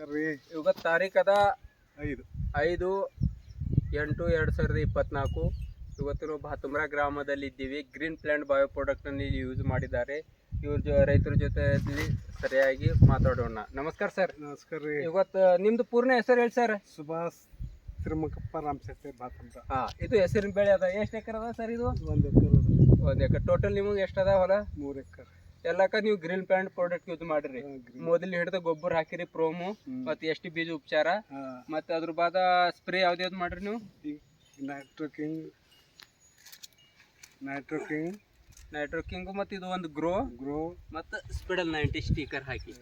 ನಮಸ್ಕಾರ ರೀ ಇವತ್ತು ತಾರೀಖು ಅದ ಐದು. ಐದು ಎಂಟು ಎರಡು ಸಾವಿರದ ಇಪ್ಪತ್ನಾಲ್ಕು. ಇವತ್ತು ನಾವು ಭಾತುಮ್ರಾ ಗ್ರಾಮದಲ್ಲಿ ಇದ್ದೀವಿ ಗ್ರೀನ್ ಪ್ಲ್ಯಾಂಟ್ ಬಯೋ ಪ್ರಾಡಕ್ಟನ್ನು ಇಲ್ಲಿ ಯೂಸ್ ಮಾಡಿದ್ದಾರೆ. ಇವ್ರ ಜೊ ರೈತರ ಜೊತೆ ಸರಿಯಾಗಿ ಮಾತಾಡೋಣ. ನಮಸ್ಕಾರ ಸರ್. ನಮಸ್ಕಾರ ರೀ. ಇವತ್ತು ನಿಮ್ದು ಪೂರ್ಣ ಹೆಸರು ಹೇಳಿ ಸರ್? ಸುಭಾಷ್ ತಿರುಮಕಪ್ಪ ರಾಮಶೆಟ್ಟಿ ಭಾತಂಬ್ರ ಹಾಂ ಇದು ಹೆಸರಿನ ಬೆಳೆ ಅದ. ಎಷ್ಟು ಎಕರೆ ಅದ ಸರ್ ಇದು? ಒಂದು ಎಕರೆ ಒಂದು ಎಕರೆ. ಟೋಟಲ್ ನಿಮಗೆ ಎಷ್ಟು ಅದ ಹೊಲ? ಮೂರು ಎಕರೆ. ಎಲ್ಲಕ್ಕ ನೀವು ಗ್ರೀನ್ ಪ್ಲಾಂಟ್ ಪ್ರಾಡಕ್ಟ್ ಯೂಸ್ ಮಾಡಿರಿ. ಮೊದಲು ಹಿಡಿದು ಗೊಬ್ಬರ ಹಾಕಿರಿ ಪ್ರೋಮು ಮತ್ತೆ ಎಷ್ಟು ಬೀಜ ಉಪಚಾರ ಮತ್ತೆ ಅದ್ರ ಬಾದ ಸ್ಪ್ರೇ ಯಾವ್ದು ಯಾವ್ದು ಮಾಡ್ರಿ ನೀವು? ನೈಟ್ರೋಕಿಂಗ್ ನೈಟ್ರೋಕಿಂಗ್ ನೈಟ್ರೋಕಿಂಗ್ ಮತ್ತು ಇದು ಒಂದು ಗ್ರೋ ಗ್ರೋ ಮತ್ತು ಸ್ಪಿಡಲ್ ನೈಂಟಿ ಸ್ಟಿಕರ್ ಹಾಕಿ.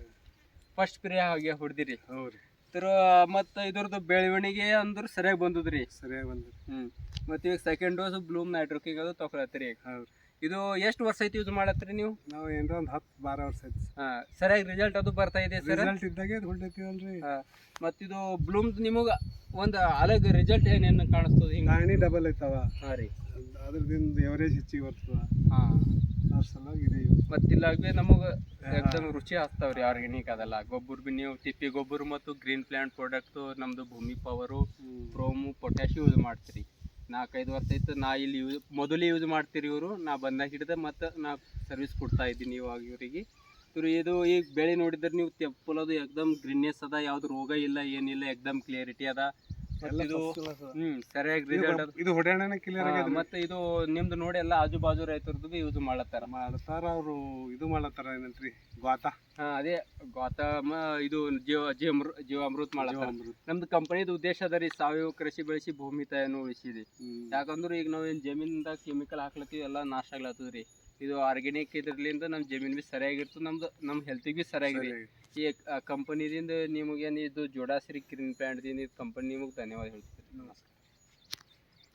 ಫಸ್ಟ್ ಸ್ಪ್ರೇ ಹಾಗೆ ಹೊಡೆದಿರಿ. ಹೌದ್ರಿ. ಇದ್ರ ಮತ್ತು ಇದ್ರದ್ದು ಬೆಳವಣಿಗೆ ಅಂದ್ರೆ ಸರಿಯಾಗಿ ಬಂದದ್ರಿ. ಸರಿಯಾಗಿ ಬಂದ್ರಿ ಹ್ಞೂ ಮತ್ತು ಈಗ ಸೆಕೆಂಡ್ ಡೋಸ್ ಬ್ಲೂಮ್ ನೈಟ್ರೋಕಿಂಗ್ ಅದು ತಗೊಳತ್ರಿ ಈಗ. ಹೌದ್ರಿ. ಇದು ಎಷ್ಟು ವರ್ಷ ಐತಿ ಯೂಸ್ ಮಾಡತ್ರಿ ನೀವು? ನಾವು ಏನರ ಒಂದು ಹತ್ತು ಬಾರ ವರ್ಷ ಆಯ್ತು ಹಾಂ ಸರಿಯಾಗಿ ರಿಸಲ್ಟ್ ಅದು ಬರ್ತಾ ಇದೆ ಸರ್? ರಿಸಲ್ಟ್ ಇದ್ದಾಗೆ ಮತ್ತಿದು ಬ್ಲೂಮ್ದು ನಿಮಗೆ ಒಂದು ಅಲಗ್ ರಿಸಲ್ಟ್ ಏನೇನು ಕಾಣಿಸ್ತದೆ ಹಿಂಗೆ? ಗಾಣಿ ಡಬಲ್ ಐತವ. ಹಾಂ ರೀ. ಅದ್ರದಿಂದ ಎವರೇಜ್ ಹೆಚ್ಚಿಗೆ ಬರ್ತದ. ಹಾಂ. ಅದ್ರ ಸಲುವಾಗಿ ಇದೆ ಯೂಸ್ ಮತ್ತಿಲ್ಲಾಗ್ಬಿ ನಮಗೆ ಎಕ್ದಮ್ ರುಚಿ ಹಚ್ತಾವ್ರಿ ಆರ್ಗ್ಯಾನಿಕ್ ಅದಲ್ಲ. ಗೊಬ್ಬರ ಬಿ ನೀವು ತಿಪ್ಪಿ ಗೊಬ್ಬರ ಮತ್ತು ಗ್ರೀನ್ ಪ್ಲಾಂಟ್ ಪ್ರಾಡಕ್ಟು ನಮ್ಮದು ಭೂಮಿ ಪವರು ಪ್ರೋಮು ಪೊಟ್ಯಾಶ್ ಯೂಸ್ ಮಾಡ್ತೀರಿ. ನಾಲ್ಕೈದು ವರ್ಷ ಆಯ್ತು, ನಾ ಇಲ್ಲಿ ಯೂಸ್ ಮೊದಲು ಯೂಸ್ ಮಾಡ್ತೀರಿ ಇವರು. ನಾ ಬಂದಾಗ ಹಿಡಿದ ಮತ್ತು ನಾ ಸರ್ವಿಸ್ ಕೊಡ್ತಾ ಇದ್ದೀನಿ ಇವಾಗ ಇವರಿಗೆ. ಇವ್ರು ಇದು ಈಗ ಬೆಳೆ ನೋಡಿದ್ರೆ ನೀವು ತೆಪ್ಪಲದು ಎಕ್ದಮ್ ಗ್ರೀನ್ನೆಸ್ ಅದ, ಯಾವ್ದು ರೋಗ ಇಲ್ಲ, ಏನಿಲ್ಲ, ಎಕ್ದಮ್ ಕ್ಲಿಯರಿಟಿ ಅದ. ಇದು. ಹ್ಮ್ ಸರಿಯಾಗಿ ಇದು ರಿಸಲ್ಟ್ ಇದು ಹೊಡೆಯಣ ಕ್ಲಿಯರ್ ಅದ ಮತ್ತೆ ಇದು ನಿಮ್ದು ನೋಡಿ ಎಲ್ಲ ಆಜು ಬಾಜು ರೈತರದ್ದು ಬಿ ಯೂಸ್ ಮಾಡತ್ತಾರ ಮಾಡ್ತಾರ ಅವರು ಇದು ಮಾಡತ್ತಾರ ಏನಂತ್ರಿ? ಗಾತ? ಹಾ ಅದೇ ಗೌತಮ ಇದು ಜೀವ ಜೀವಮೃ ಜೀವಾಮೃತ ಮಾಡತ್ತಾರ ನಮ್ದು ಕಂಪನಿದು ಉದ್ದೇಶ ಅದ ರೀ ಸಾವಯವ ಕೃಷಿ ಬೆಳೆಸಿ ಭೂಮಿ ತಾಯನ್ನು ಉಳಿಸಿದೆ. ಯಾಕಂದ್ರೆ ಈಗ ನಾವೇನ್ ಏನು ಜಮೀನ್ದಾಗ ಕೆಮಿಕಲ್ ಹಾಕ್ಲತ್ತೀವಿ ಎಲ್ಲ ನಾಶ ಆಗ್ಲತ್ತದ ರೀ ಇದು ಆರ್ಗ್ಯಾನಿಕ್ ಇದ್ರಲಿಂದ ನಮ್ಮ ಜಮೀನು ಭೀ ಸರಿಯಾಗಿರ್ತದೆ ನಮ್ದು ನಮ್ಮ ಹೆಲ್ತಿಗೆ ಬಿ ಸರಿಯಾಗಿದೆ. ಈ ಕಂಪನಿದಿಂದ ನಿಮಗೇನು ಇದು ಜೋಡಾಸಿರಿ ಕ್ರೀನ್ ಪ್ಯಾಂಟ್ದಿಂದ ಇದು ಕಂಪನಿ ನಿಮಗೆ ಧನ್ಯವಾದ ಹೇಳ್ತೀನಿ. ನಮಸ್ಕಾರ.